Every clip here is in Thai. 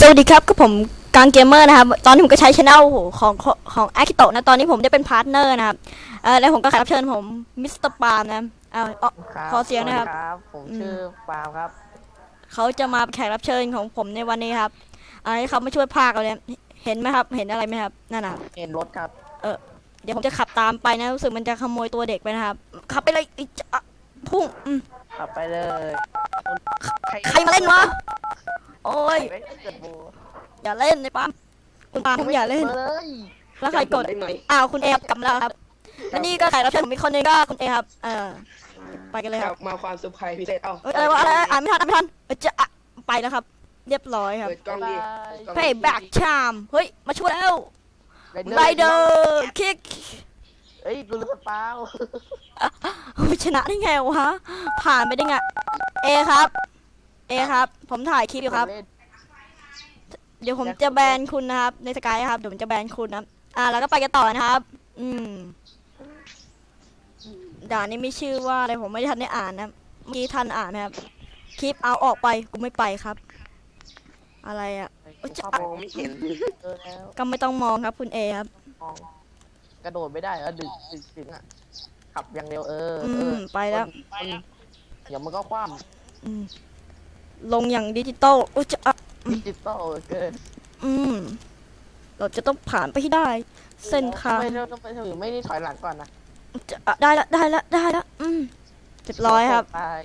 สวัสดีครับก็ผมกางเกมเมอร์นะครับ ตอนนี้ผมก็ใช้ช anel ของของของอากิโตะนะ ตอนนี้ผมได้เป็นพาร์ทเนอร์นะครับเออแล้วผมก็แขกรับเชิญผมมิสเตอร์ปาล์มนะเอาเอาครับขอเสียงนะครับสวัสดีครับผมอืมชื่อปาล์มครับ เขาจะมาเป็นแขกรับเชิญของผมในวันนี้ครับเอาให้เขามาช่วยพากเราเนี่ยเห็นไหมครับ เห็นอะไรไหมครับ นั่นน่ะ เห็นรถครับเดี๋ยวผมจะขับตามไปนะรู้สึกมันจะขโมยตัวเด็กไปนะครับ ขับไปเลยอิ๊ะอะพุ่งอืมขับไปเลย ใครมาเล่นวะ โอ้ยใครไม่เกิดโบอย่าเล่นเลยปาล์มคุณปาล์มผมอย่าเล่น เลยแล้วใครกด ได้ไหมอ้าวคุณเอฟกลับมาแล้วครับและนี่ก็แขกรับเชิญผมอีกคนนึงก็คุณเอครับ เออไปกันเลยกคลัรับบมาความเซอร์ไพรส์พิเศษเอ้าเอ้ยอะไรวะอะไรอ่านไม่ทันอ่านไม่ทันเอ้ยจะอะไปแล้วครับ เรียบร้อยครับเปิดกล้องดิเพย์แบ็กชามเฮ้ย มาช่วยแล้วไรไรเดอร์คิกเอ้ยดูรถเปล่าชนะได้ไงวะผ่านไปได้ไงเอครับ เอครับ ผมถ่ายคลิปอยู่ครับเล่นเดี๋ยวผมจะแบนคุณนะครับ ในสกายครับ เดี๋ยวผมจะแบนคุณนะครับ อ่า แล้วก็ไปกันต่อนะครับ อืม ด่านนี้ไม่ชื่อว่าอะไรผมไม่ได้ทันได้อ่านนะเมื่อกี้ทันอ่านนะครับ คลิปเอาออกไปกูไม่ไปครับ อะไรอะเอ้ยจะมองไม่เห็นเจอแล้วก็ไม่ต้องมองครับ คุณเอครับ มองกระโดดไม่ได้เหรอดึกดึกถึงอะ ขับอย่างเร็วเอออืเอม อไปแล้ว มันเดี๋ยวมันก็คว่อืม ลงอย่างดิจิตอลอุ๊ยจะอะำดิจิตอลเกินอืม เราจะต้องผ่านไปให้ได้ เส้นทางไม่ได้ต้องไปถึงไม่ได้ถอยหลังก่อนนะจะอะได้ละได้ละได้ละอืมเรียบร้อยครับตาย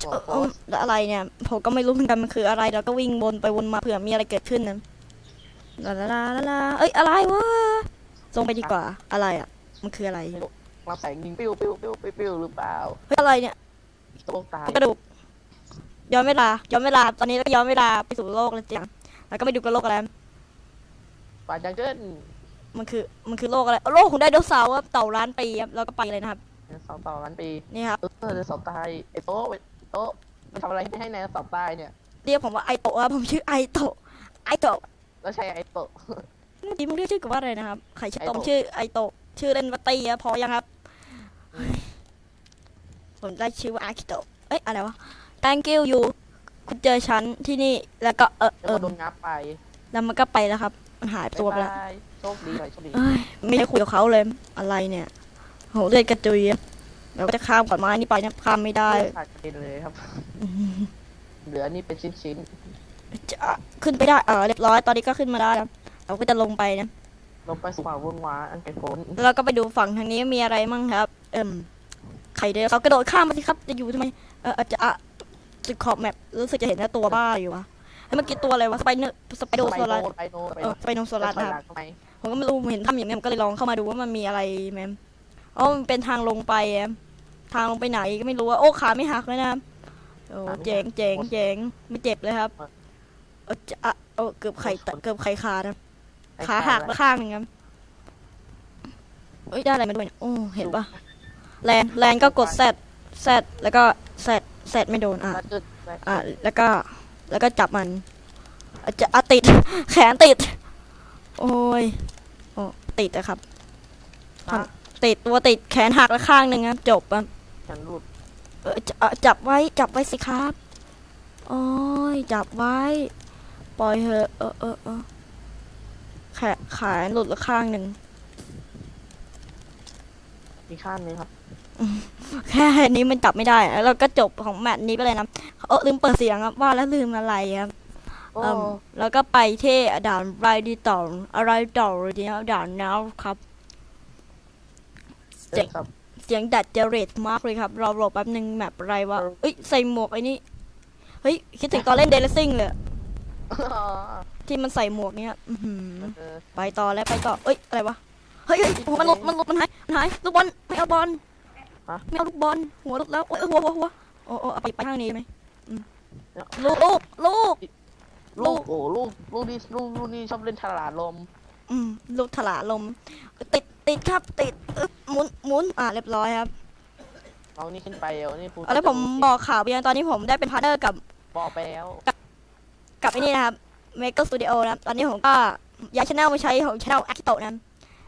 หัวเออโคเออตรแล้วอะไรเนี่ยผมก็ไม่รู้เหมือนกันมันคืออะไรแล้วก็วิ่งวนไปวนมาเผื่อมีอะไรเกิดขึ้นนะลาลาลาลาลาเอ้ยอะไรวะลงไปดีกว่าอะไรอะ มันคืออะไรเราใส่ยิงปิ้วปิ้วปิ้วปิ้วปิ้วหรือเปล่าเฮ้ยอะไรเนี่ย โตกตายกระดูก ย้อนเวลา ย้อนเวลา ตอนนี้เราก็ย้อนเวลาไปสู่โลกแล้วจ้ะแล้วก็ไปดูกันโลกอะไร ป่าจังเกิลมันคือ มันคือโลกอะไร โลกของไดโนเสาร์ครับเต่าล้านปีครับแล้วก็ไปเลยนะครับ สองต่อล้านปีนี่ครับ เออเดนเสาร์ตายไอ้โต๊ะไอ้โต๊ะมันทำอะไรไม่ให้ในเสาร์ตายเนี่ย เรียกผมว่าไอโตะครับผมชื่อไอโตะ ไอโตะแล้วใช้ไอ้โต๊ะ เมื่อกี้มึงเรียกชื่อกับว่าอะไรนะครับ ใครชื่อไอตโตะมชื่อไอโตะ ชื่อเล่นวัตตีครับพอยังครับเฮ้ยผมได้ชื่อว่าอากิโตะ เอ้ยอะไรวะ thank you you คุณเจอฉันที่นี่แล้วก็เออแล้วเออก็โดนงับไปแล้วมันก็ไปแล้วครับ มันหายตัวไปแล้วบ๊ายบายโชคดีหน่อยโชคดี เอ้ยไม่ได้คุยกับเขาเลยอะไรเนี่ยโหเลือดกระจุยอะเราก็จะข้ามก่อนไม้นี่ไปนะข้ามไม่ได้ขาดกระเด็นเลยครับอื้อหือเหลือนี่เป็นชิ้นจะขึ้นไปได้เออเรียบร้อยตอนนี้ก็ขึ้นมาได้แล้วเราก็จะลงไปนะ ๆ ลงไปสู่ความวุ่นวายอันไกลโพ้นแล้วเราก็ไปดูฝั่งทางนี้มีอะไรมั่งครับ เอิ่มไข่เดียวเขากระโดดข้ามมาสิครับ จะอยู่ทำไม เอออาจจะอะ จุดขอบแมปรู้สึกจะเห็นหน้าตัวบ้าอยู่วะเฮ้ยเมื่อกี้ตัวอะไรวะสไปเนอร์สไปโดโซลัสไปโนไปเอโนอสไปโนโซลัสถอยนะหคลัรับงทำไมผมก็ไม่รู้ผมเห็นทำอย่างนี้ผมก็เลยลองเข้ามาดูว่ามันมีอะไรแมมอ๋อมันเป็นทางลงไปอะทางลงไปไหนก็ไม่รู้ว่าโอ้ขาไม่หักเลยนะครับโอ้เจ๋งเจ๋งเจ๋งไม่เจ็บเลยครับเออจะอะเออเกือบไข่แตเกือบไข่ขาดนะขาหักไปข้างหนึ่งครับเอ้ยได้อะไรมาด้วยเนี่ยโอ้เห็นปะแลนแลนก็กดแซดแซดแล้วก็แซด แซดไม่โดนอะแล้วจุดไปอะแล้วก็แล้วก็จับมันอะจะอะติด แขนติด โอ้ยโอ้ติดอะครับนะติดตัวติดแขนหักแล้วข้างหนึ่งครับจบอะฉันรูดเออจะอะจับไว้จับไว้สิครับโอ้ยจับไว้ ปล่อยเถอะเออเออเออแขนขาหลุดแล้วข้างหนึ่งมีข้างนึงครับ แค่นี้มันจับไม่ได้แล้วเราก็จบของแมตช์นี้ไปเลยนะเออลืมเปิดเสียงครับว่าแล้วลืมอะไรครับโอ้เอิ่มแล้วก็ไปที่ด่านไรดีต่ออะไรต่อดีนะด่านน้ำครับเจ๋งครับเสียงดัดเจเรตมากเลยครับเราหลบแป๊บนึงแมปอะไรวะเอ้ยใส่หมวกไอ้นี่ เฮ้ย คิดถึงตอนเล่นเดลซิ่งเลยที่มันใส่หมวกเนี้ยอื้อหือเออไปต่อแล้วไปต่อเอ้ย อะไรวะ เฮ้ยเฮ้ยโอ้โหมันหลุดมันหลุดมันหายมันหายลูกบอลไม่เอาบอล ไม่เอาลูกบอลหัวหลุดแล้วโอ้ยหัวหัวหัวโอ้โอ้เอาไปไปข้างนี้ไหมอืมลูกลูกลูก ลูลูกกโอ้ลูกลูกนี่ลูกลูกนี่ชอบเล่นฉลาดลม อืมลูกถลาลม ติดติดครับติดอึ๊บหมุนหมุนอ่าเรียบร้อยครับเอานี่ขึ้นไปเอานี่ปูเอาแล้วผมบอกข่าวไปยังตอนนี้ผมได้เป็นพาร์ทเนอร์กับบอกไปแล้วกับไอ้นี่นะครับเมก e สตูดิโอนะครับ ตอนนี้ผมก็ย้ายช anel มาใช้ของช anel อากิโตะนะ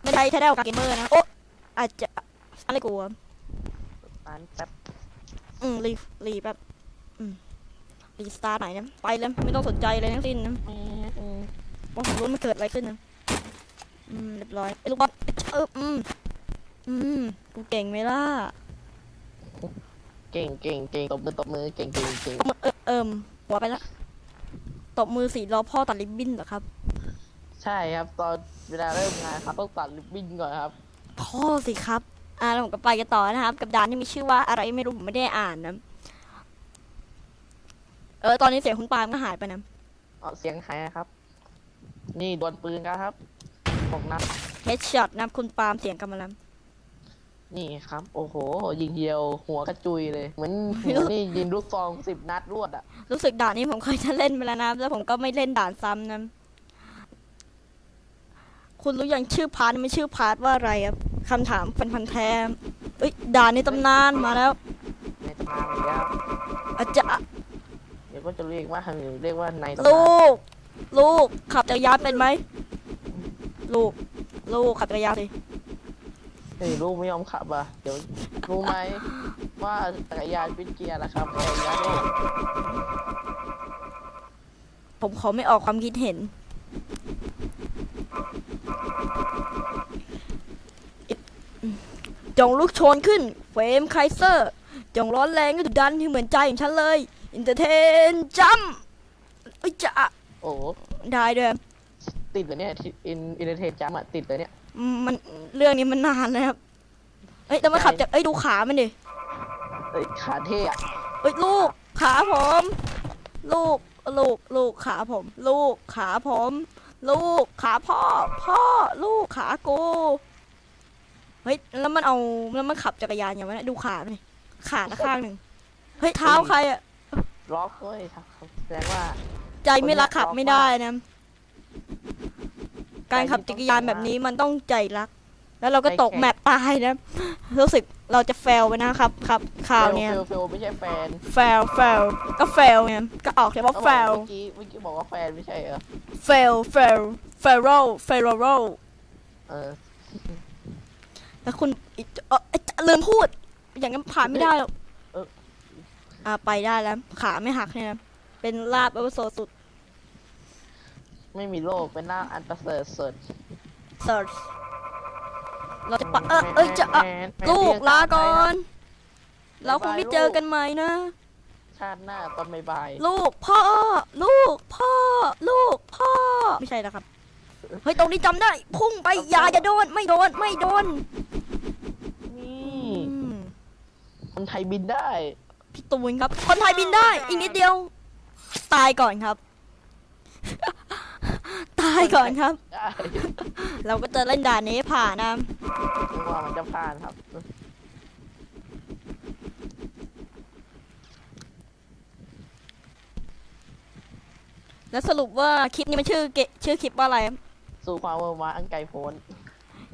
ไม่ใช้ช anel กาเกมเมอร์นะ โอ้อาจจะอะไรกู วะอันแป๊บอืมรีรีแบบอืมรีสตาร์ทหน่อยนะไปเลยไม่ต้องสนใจเลยทั้งสิ้นนะแหมว่าผมรู้มันเกิดอะไรขึ้นนะอืมเรียบร้อยไอ้ลูกบอลเอออืมอืมกูเก่งไหมล่ะเก่งเก่งเก่งตบมือตบมือเก่งเก่งเก่งเออเอิมหัวไปละตบมือสีรอพ่อตัดริบบิ้นเหรอครับ ใช่ครับ ตอนเวลาเริ่มงานครับต้องตัดริบบิ้นก่อนครับ พ่อสิครับ อ่าแล้วผมก็ไปกันต่อนะครับ กับด่านที่มีชื่อว่าอะไรไม่รู้ผมไม่ได้อ่านนะเออตอนนี้เสียงคุณปาล์มก็หายไปนะเอาเสียงหายครับ นี่ดวลปืนกันครับบอกนัดเฮดช็อตนะคุณปาล์มเสียงกำมะลังนี่ครับ โอ้โห ยิงเดียว หัวกระจุยเลย เหมือนเหมือนนี่ยิงลูกซองสิบนัดรวดอะรู้สึกด่านนี้ผมเคยจะเล่นไปแล้วนะแล้วผมก็ไม่เล่นด่านซ้ำนะคุณรู้ยังชื่อพาร์ทนี่มันชื่อพาร์ทว่าอะไรครับ คำถามเป็นพันธุ์แท้เอ้ยด่านในตำนานมาแล้ว ในตำนานเลยครับอาจจะเดี๋ยวก็จะเรียกว่าหรือเรียกว่าในตำนานลูก ลูกขับจักรยานเป็นไหมลูก ลูกขับจักรยานสิเฮ้ยลูกไม่ยอมขับอะเดี๋ยวรู้ไหมว่าจักรยานเป็นเกียร์นะครับไอ้ยาโดผมขอไม่ออกความคิดเห็น จงลุกโชนขึ้น เฟรมไคเซอร์ จงร้อนแรงก็ดุดันที่เหมือนใจของฉันเลยอินเตอร์เทนจัมเอ้ยจะโอ้โหได้ด้วยติดเลยเนี่ยที่อินอินเตอร์เทนจัมอะติดเลยเนี่ย อืมมันเรื่องนี้มันนานแล้วครับเอ้ยแล้วมันขับจากเอ้ยดูขามันดิเอ้ยขาเท่อะเอ้ยลูกขาผม ลูกลูกลูกขาผม ลูกขาผม ลูกขาพ่อ พ่อ ลูกขากู เฮ้ยแล้วมันเอาแล้วมันขับจักรยานอย่างไรดูขามันดิขาดข้างหนึ่งเฮ้ยเท้าใครอะล็อกด้วยครับแสดงว่า ใจไม่รักขับไม่ได้นะ การขับจักรยานแบบนี้มันต้องใจรัก แล้วเราก็ตกแมปตายนะรู้สึกเราจะเฟลไปนะครับครับข่าวเนี้ยเฟลเฟลไม่ใช่แฟนเฟลเฟลก็เฟลไงก็ออกเลยว่าเฟลเมื่อกี้เมื่อกี้บอกว่าแฟนไม่ใช่เหรอเฟลเฟลเฟลโรเฟลโรเออ แล้วคุณอีกเออเอ้ยลืมพูด อย่างนั้นผ่านไม่ได้หรอกเออ อ่าไปได้แล้ว ขาไม่หักเนี่ยนะเป็นลาบอวโซสุดไม่มีโลกเป็นหน้าอันประเสริฐสุดเซิร์ชเราจะปะเออเอ้ยจะอะแมนแมนลูกลาก่อนบ๊เราายบายคงได้เจอกันใหม่นะ ชาติหน้าตอนบ่ายลูกพ่อ ลูกพ่อ ลูกพ่อ ไม่ใช่นะครับ เฮ้ยตรงนี้จำได้ พุ่งไปอย่าอย่าโดน ไม่โดนไม่โดนๆนี่อืมคนไทยบินได้ พี่ตูนครับ คนไทยบินได้ อีกนิดเดียว ตายก่อนครับ ตายก่อนครับ ได้เราก็จะเล่นด่านนี้ผ่านนะไม่ว่ามันจะผ่านครับ แล้วสรุปว่าคลิปนี้มันชื่อเกชื่อคลิปว่าอะไร สู่ความเวอร์มาอันไกลโพ้น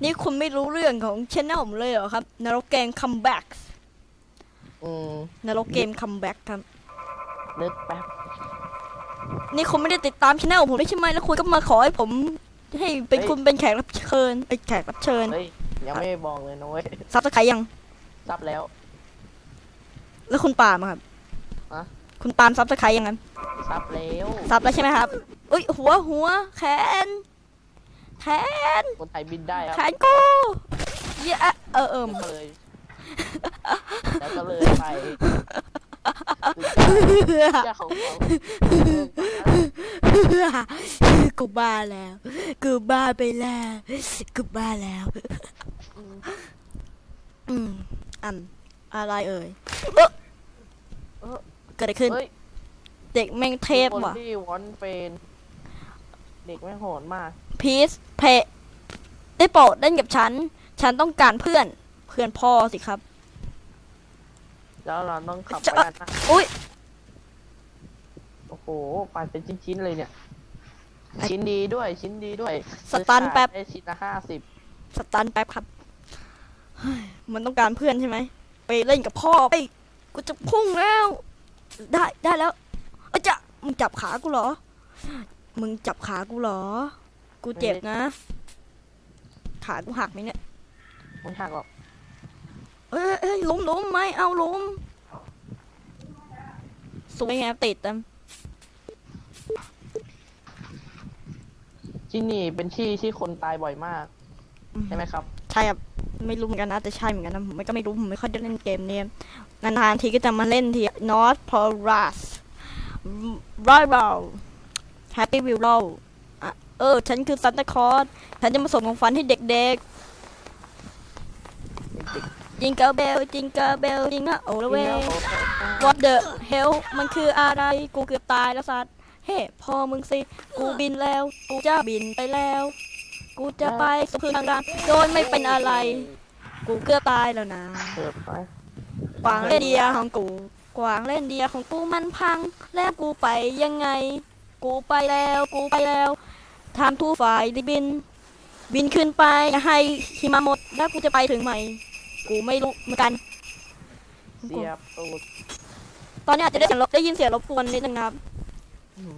นี่คุณไม่รู้เรื่องของช anel ผมเลยเหรอครับนรกเกมคัมแบ็กอืมนรกเกมคัมแบ็กครับ นึกแป๊บนี่คุณไม่ได้ติดตามช anel ผมได้ใช่ไหมแล้วคุณก็มาขอให้ผม ให้เป็นคุณเป็นแขกรับเชิญไอ้ยแขกรับเชิญเฮ้ยยังไม่บอกเลยนะเว้ยซับสไครยัง ซับแล้ว แล้วคุณปาล์มอะครับฮะ คุณปาล์มซับสไครยังไงซับแล้ว ซับแล้วใช่ไหมครับอุ้ยหัวหัวแขน แขนคนไทยบินได้ครับแขนกูเยอะเออเอิมก็เลย แล้วก็เลยไปเจ้าของเขากูบ้าแล้วกูบ้าไปแล้วกูบ้าแล้วอืมอันอะไรเอ่ยเอ๊ะเออเกิดอะไรขึ้นเฮ้ยเด็กแม่งเทพคนว่ะที่วอนเป็นเด็กไม่งโหดมาก พีซเพได้โปรดเล่นกับฉัน ฉันต้องการเพื่อน เพื่อนพ่อสิครับ แล้วเราต้องขับจะไปด้านหน้าอุ๊ยโอ้โหปั่นเป็นชิ้นๆเลยเนี่ย ชิ้นดีด้วยชิ้นดีด้วยสตันแป๊บได้ชิ้นละห้าสิบสตันแป๊บครับเฮ้ยมันต้องการเพื่อนใช่ไหม ไปเล่นกับพ่อไป กูจะพุ่งแล้ว ได้ได้แล้วเอ้ยจะมึงจับขากูเหรอ มึงจับขากูเหรอ กูเจ็บนะ ขากูหักไหมเนี่ยไม่หักหรอกเอ้ยเอ้ยล้มล้มไม่เอาล้มสวยไงติดเต็มที่นี่เป็นที่ที่คนตายบ่อยมากใช่ไหมครับ ใช่ครับไม่รู้เหมือนกันนะแต่ใช่เหมือนกันนะผมก็ไม่รู้ผมไม่ค่อยได้เล่นเกมเนี่ยนานๆทีก็จะมาเล่นที North Polaris Rival Happy Wheel อะ เออ ฉันคือซันตาคลอสฉันจะมาส่งของฝันให้เด็กเด็กๆจิงเกิลเบล จิงเกิลเบล จิงอะโอละๆเวที่นี่ What the hell มันคืออะไร กูเกือบตายแล้วสัตว์ เฮ้พอมึงสิ กูบินแล้ว กูจะบินไปแล้ว กูจะไปสุขทางการโดยไม่เป็นอะไร กูเกือบตายแล้วนะเกิดไปกวางเล่นเดียของกู กวางเล่นเดียของกูมันพัง แล้วกูไปยังไง กูไปแล้ว กูไปแล้ว ทำทูฝ่ายดิบิน บินขึ้นไปอย่าให้หิมะหมดแล้วกูจะไปถึงไหมกูไม่รู้เหมือนกัน เสียบตูดตอนนี้อาจจะได้เสียงรบได้ยินเสียงรบกวนนิดนึงนะครับอืม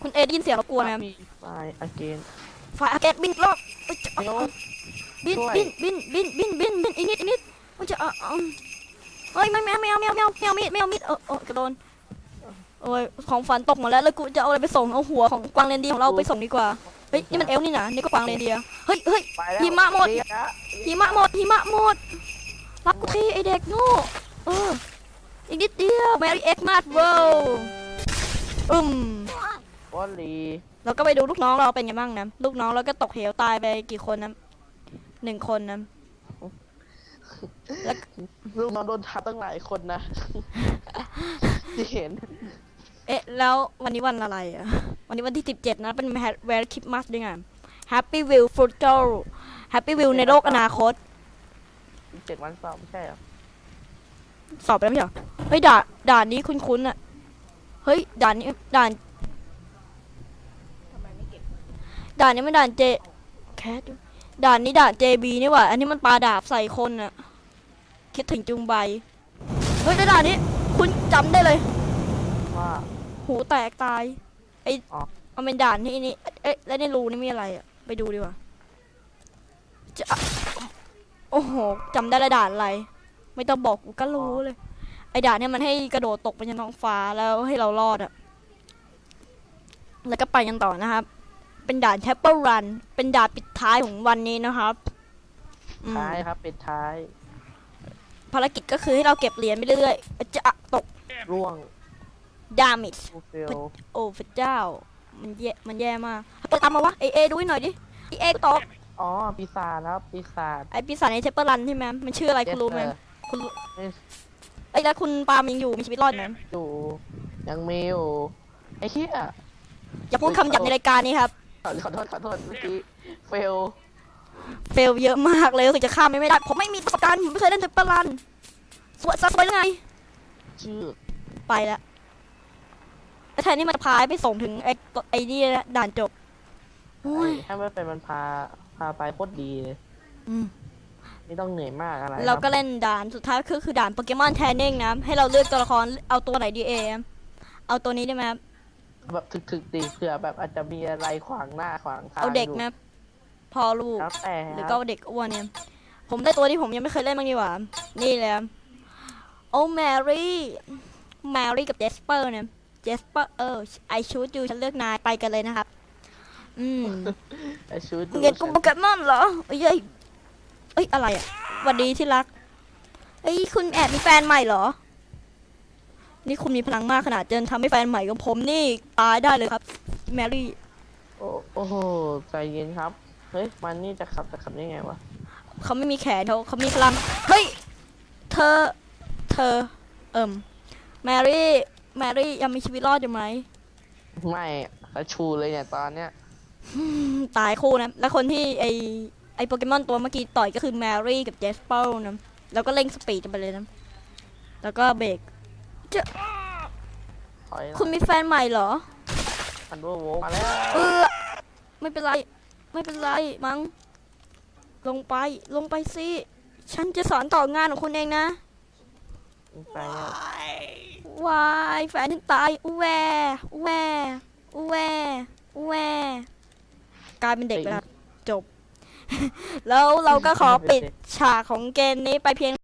คุณเอได้ยินเสียงรบกวนไหมครับมีไฟอเกนฝ่ายอากาศบินรอบเอ้ยจะเดี๋ยว บินช่วย บินบินบินบินบินบินอีกนิดอีกนิดมันจะเออเออเฮ้ยไม่ไม่เอาไม่เอาไม่เอาไม่เอาไม่เอามีดไม่เอามีดเออเออกระโดน โอ้ยของฝันตกหมดแล้วแล้วกูจะเอาอะไรไปส่งเอาหัวของกวางเรนเดียร์ของเราไปส่งดีกว่าเฮ้ยนี่มันเอลนี่นะนี่ก็กวางเรนเดียร์เฮ้ยเฮ้ยไปแล้วหิมะหมดเยวนะหิมะหมดหิมะหมดรับกูทีไอเด็กโง่เอออีกนิดเดียวแมรี่เอ็กมาร์เวลอืมวอลลีเราก็ไปดูลูกน้องเราเป็นไงบ้างนะลูกน้องเราก็ตกเหวตายไปกี่คนนะหนึ่งคนนะลูกน้องโดนทับตั้งหลายคนนะ ที่เห็น เอ๊ะ แล้ววันนี้วันอะไรอะ วันนี้วันที่สิบเจ็ดนะ เป็นแวร์คริสต์มาสด้วยไง Happy Wheel Future Happy Wheel ในโลกอนาคต เจ็ดวันสอบไม่ใช่เหรอ สอบไปแล้วไม่ใช่เหรอ เฮ้ย ด่านด่านนี้คุ้นๆอะ เฮ้ย ด่านนี้ด่านด่านนี้ไม่ด่านเจแคทด่านนี้ด่าน JB นี่หว่า อันนี้มันปาดาบใส่คนอะ คิดถึงจุงใบ เฮ้ยแล้วด่านนี้ คุณจำได้เลย ว่า หูแตกตาย ไออ๋อมันเป็นด่านที่นี่ เอ๊ะ แล้วในรูนี่มีอะไรอะ ไปดูดีกว่าจะโอ้โหจำได้ละด่านอะไร ไม่ต้องบอกกูก็รู้เลย ไอด่านเนี่ยมันให้กระโดดตกไปยังท้องฟ้าแล้วให้เรารอดอะ แล้วก็ไปกันต่อนะครับ เป็นด่านแทปเปิลรัน เป็นด่านปิดท้ายของวันนี้นะครับอืม ท้ายครับปิดท้ายภารกิจก็คือให้เราเก็บเหรียญไปเรื่อยๆจะตกร่วง ดามิดฟูฟิลโอ้พระเจ้า มันแย่มันแย่มากเปิดตามมาวะเอเอดูให้หน่อยดิไอเอตกอ๋อปีศาจครับปีศาจไอปีศาจในเทปเปอร์รันใช่ไหมมันชื่ออะไรคุณรู้ไหม Yes, sir คุณรู้เอ้ยไอยแล้วคุณปาล์มยังอยู่มีชีวิตรอดไหมอยู่ยังมีอยู่ไอ้เหี้ยอย่าพูดคำหยาบในรายการนี้ครับขอขอโทษขอโทษเมื่อกี้เฟลเฟลเยอะมากเลยรู้สึกจะข้ามไม่ได้ ผมไม่มีประสบการณ์ผมไม่เคยเล่นเทปเปอร์รันสวยซะสวยยังไง ชื่อไปแล้ว แล้วแทนที่มันจะพายไปส่งถึงไอ้ตัวไอ้นี่นะด่านจบโอ้ยถ้าไม่เป็นมันพาพาไปโคตรดีเลยอืมไม่ต้องเหนื่อยมากอะไรเราคก็บเล่นด่านสุดท้ายก็คือด่านโปเกมอนแทนนิ่งนะให้เราเลือกตัวละครเอาตัวไหนดีเอมเอาตัวนี้ได้ไหมครับแบบถึกๆดีเผื่อแบบอาจจะมีอะไรขวางหน้าขวางทางเอาเด็กยู่นะพอลูกแล้วแต่หรือคก็รับเอาเด็กอ้วนเนี่ยผมได้ตัวที่ผมยังไม่เคยเล่นบ้างดีกว่า นี่เลยครับโอ้แมรี่แมรี่กับเจสเปอร์เนี่ย เจสเปอร์เออไอชูดยูฉันเลือกนายไปกันเลยนะครับ อืมไอ้ชุดเรียนกุมโปเกมอนเหรอเอ้ยเอ้ยเอ้ยอะไรอะหวัสดีที่รักเอ้ยคุณแอบมีแฟนใหม่เหรอ นี่คุณมีพลังมากขนาดจนทำให้แฟนใหม่ของผมนี่ตายได้เลยครับ แมรี่โอ้โอ้โหใจเย็นครับ เฮ้ยมันนี่จะขับจะขับได้ไงวะเขาไม่มีแขนเขาเขามีพลัง เฮ้ย เธอ เธอ เอิ่มแมรี่ แมรี่ยังมีชีวิตรอดอยู่ไหมไม่กระชูเลยเนี่ยตอนเนี้ยอืมตายคู่นะ แล้วคนที่ไอไอโปเกมอนตัวเมื่อกี้ต่อยก็คือแมรี่กับเจสเปอร์นะ แล้วก็เร่งสปีดไปเลยนะ แล้วก็เบรกถอยหลังคุณมีแฟนใหม่เหรออันโดโวมาแล้วเออ ไม่เป็นไร ไม่เป็นไรมั้งลงไปลงไปสิ ฉันจะสอนต่องานของคุณเองนะ ไปแล้ว วายแฟนฉันตายอูแวอูแวอูแวอูแวกลายเป็นเด็กไปแล้วจบ แล้วเราก็ขอปิดฉากของเกมนี้ไปเพียง